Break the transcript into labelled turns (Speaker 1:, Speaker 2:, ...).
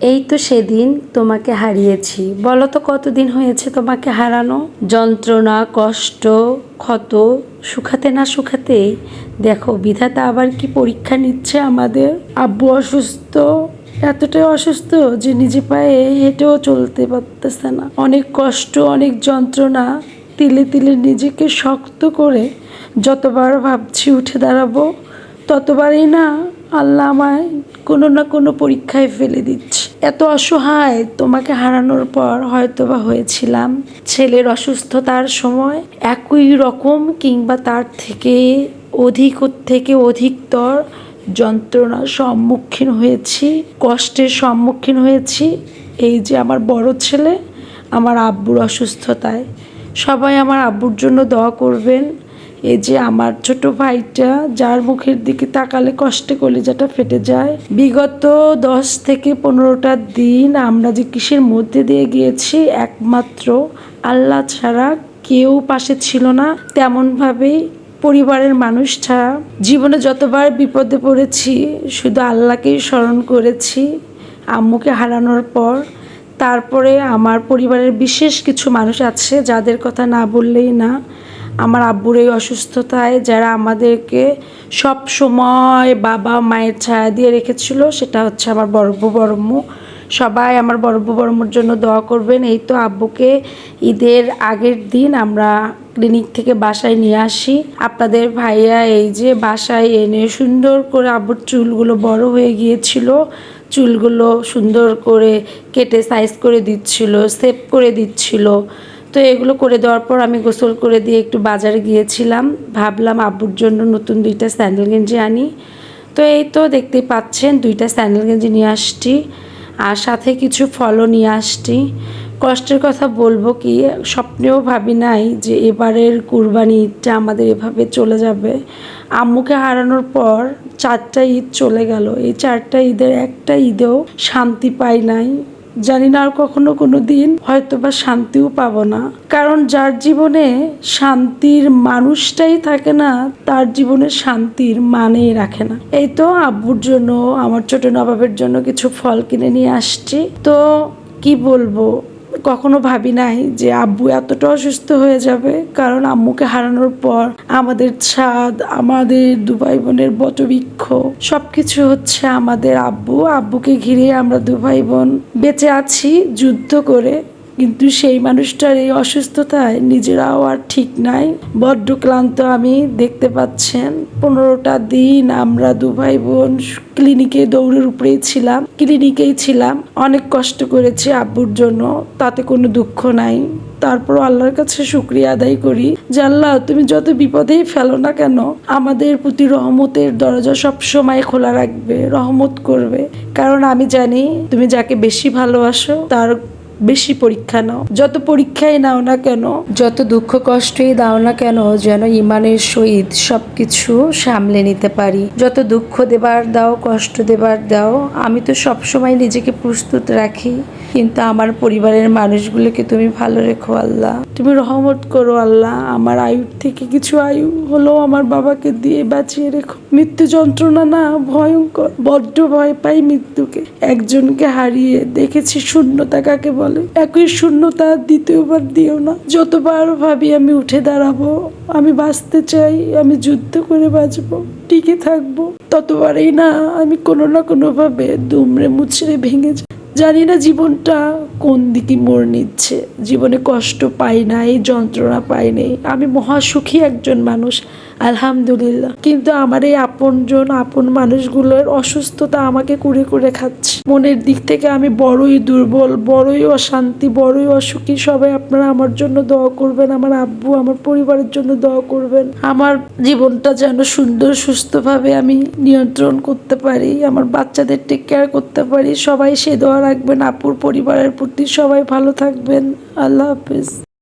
Speaker 1: এই তো সেদিন তোমাকে হারিয়েছি। বলো তো কতদিন হয়েছে তোমাকে হারানো? যন্ত্রণা, কষ্ট, ক্ষত শুকাতে না শুকাতেই দেখো, বিধাতা আবার কি পরীক্ষা নিচ্ছে আমাদের? আব্বু অসুস্থ। এতটাই অসুস্থ যে নিজে পায়ে হেঁটেও চলতে পারতেছে না। অনেক কষ্ট, অনেক যন্ত্রণা তিলে তিলে নিজেকে শক্ত করে যতবার ভাবছি উঠে দাঁড়াবো, ততবারই না আল্লাহ আমায় কোনো না কোনো পরীক্ষায় ফেলে দিচ্ছে। এত অসহায় তোমাকে হারানোর পর হয়তো বা হয়েছিলাম। ছেলের অসুস্থতার সময় একই রকম কিংবা তার থেকে অধিক থেকে অধিকতর যন্ত্রণার সম্মুখীন হয়েছি, কষ্টের সম্মুখীন হয়েছি। এই যে আমার বড় ছেলে, আমার আব্বুর অসুস্থতায়। সবাই আমার আব্বুর জন্য দোয়া করবেন। এই যে আমার ছোট ভাইটা, যার মুখের দিকে তাকালে কষ্টে কলিজাটা ফেটে যায়। বিগত দশ থেকে পনেরোটা দিন আমরা যে কিসের মধ্যে দিয়ে গিয়েছি, একমাত্র আল্লাহ ছাড়া কেউ পাশে ছিল না। তেমনভাবেই পরিবারের মানুষ ছাড়া জীবনে যতবার বিপদে পড়েছি, শুধু আল্লাহকেই স্মরণ করেছি, আম্মুকে হারানোর পর। তারপরে আমার পরিবারের বিশেষ কিছু মানুষ আছে, যাদের কথা না বললেই না। আমার আব্বুর এই অসুস্থতায় যারা আমাদেরকে সব সময় বাবা মায়ের ছায়া দিয়ে রেখেছিল, সেটা হচ্ছে আমার বড়ব্ব বড়ম্মু সবাই আমার বড়ব্ব বড়ম্মুর জন্য দোয়া করবেন। এই তো আব্বুকে ঈদের আগের দিন আমরা ক্লিনিক থেকে বাসায় নিয়ে আসি। আপনাদের ভাইয়া এই যে বাসায় এনে সুন্দর করে আব্বুর চুলগুলো বড় হয়ে গিয়েছিল। চুলগুলো সুন্দর করে কেটে সাইজ করে দিচ্ছিল সেভ করে দিচ্ছিল। তো এগুলো করে দেওয়ার পর আমি গোসল করে দিয়ে একটু বাজারে গিয়েছিলাম। ভাবলাম, আব্বুর জন্য নতুন দুইটা স্যান্ডেল গেঞ্জি আনি। তো এই তো দেখতেই পাচ্ছেন, দুইটা স্যান্ডেল গেঞ্জি নিয়ে আসছি আর সাথে কিছু ফলও নিয়ে আসছি। কষ্টের কথা বলব কি, স্বপ্নেও ভাবি নাই যে এবারের কুরবানি ঈদটা আমাদের এভাবে চলে যাবে। আম্মুকে হারানোর পর চারটা ঈদ চলে গেল। এই চারটা ঈদের একটা ঈদেও শান্তি পাই নাই। জানি না আর কখনো কোনো দিন হয়তো বা শান্তিও পাবো না। কারণ যার জীবনে শান্তির মানুষটাই থাকে না, তার জীবনে শান্তির মানেই রাখে না। এই তো আব্বুর জন্য, আমার ছোট নবাবের জন্য কিছু ফল কিনে নিয়ে আসছি। তো কি বলব? কখনো ভাবি নাই যে আব্বু এতটা অসুস্থ হয়ে যাবে, কারণ আম্মুকে হারানোর পর আমাদের ছাদ, আমাদের দুভাই বোনের বটবৃক্ষ, সবকিছু হচ্ছে আমাদের আব্বু। আব্বুকে ঘিরে আমরা দুভাই বোন বেঁচে আছি, যুদ্ধ করে। কিন্তু সেই মানুষটার এই অসুস্থতায় নিজেরাও আর ঠিক নাই। বড্ড ক্লান্ত আমি, দেখতে পাচ্ছেন। পনেরোটা দিন আমরা দু ভাই বোন ক্লিনিকে দৌড়ের উপরেই ছিলাম, ক্লিনিকেই ছিলাম। অনেক কষ্ট করেছি আব্বুর জন্য, তাতে কোনো দুঃখ নাই। তারপর আল্লাহর কাছে শুক্রিয়া আদায় করি যে, আল্লাহ, তুমি যত বিপদেই ফেলো না কেন, আমাদের প্রতি রহমতের দরজা সব সময় খোলা রাখবে, রহমত করবে। কারণ আমি জানি, তুমি যাকে বেশি ভালোবাসো, তার বেশি পরীক্ষা নাও। যত পরীক্ষাই নাও না কেন, যত দুঃখ কষ্টই দাও না কেন, যেন ইমানের সহিত সবকিছু সামলে নিতে পারি। যত দুঃখ দেবার দাও, কষ্ট দেবার দাও, আমি তো সবসময় নিজেকে প্রস্তুত রাখি। কিন্তু আমার পরিবারের মানুষগুলোকে তুমি ভালো রেখো, আল্লাহ। তুমি রহমত করো, আল্লাহ। আমার আয়ুর থেকে কিছু আয়ু হলো আমার বাবাকে দিয়ে বাঁচিয়ে রেখো। মৃত্যু যন্ত্রণা না, ভয়ঙ্কর। বড্ড ভয় পাই মৃত্যুকে। একজনকে হারিয়ে দেখেছি শূন্যতা কাকে বলে, একই শূন্যতা দ্বিতীয়বার দিও না। যতবার ভাবি আমি উঠে দাঁড়াবো, আমি বাঁচতে চাই, আমি যুদ্ধ করে বাঁচবো, টিকে থাকব, ততবারই না আমি কোনো না কোনোভাবে দুমড়ে মুচড়ে ভেঙে যাই। জানি না জীবনটা কোন দিকে মোড় নিচ্ছে। জীবনে কষ্ট পাই নাই, যন্ত্রণা পাই নাই। আমি মহাসুখী একজন মানুষ, আলহামদুলিল্লাহ। কিন্তু আমার এই আপনজন, আপন মানুষগুলোর অসুস্থতা আমাকে কুড়ে কুড়ে খাচ্ছে। মনের দিক থেকে আমি বড়ই দুর্বল, বড়ই অশান্তি, বড়ই অসুখী। সবাই আপনারা আমার জন্য দোয়া করবেন, আমার আব্বু, আমার পরিবারের জন্য দোয়া করবেন। আমার জীবনটা যেন সুন্দর, সুস্থভাবে আমি নিয়ন্ত্রণ করতে পারি, আমার বাচ্চাদের টেক কেয়ার করতে পারি। সবাই সে দোয়া রাখবেন, আপুর পরিবারের প্রতি সবাই ভালো থাকবেন। আল্লাহ হাফিজ।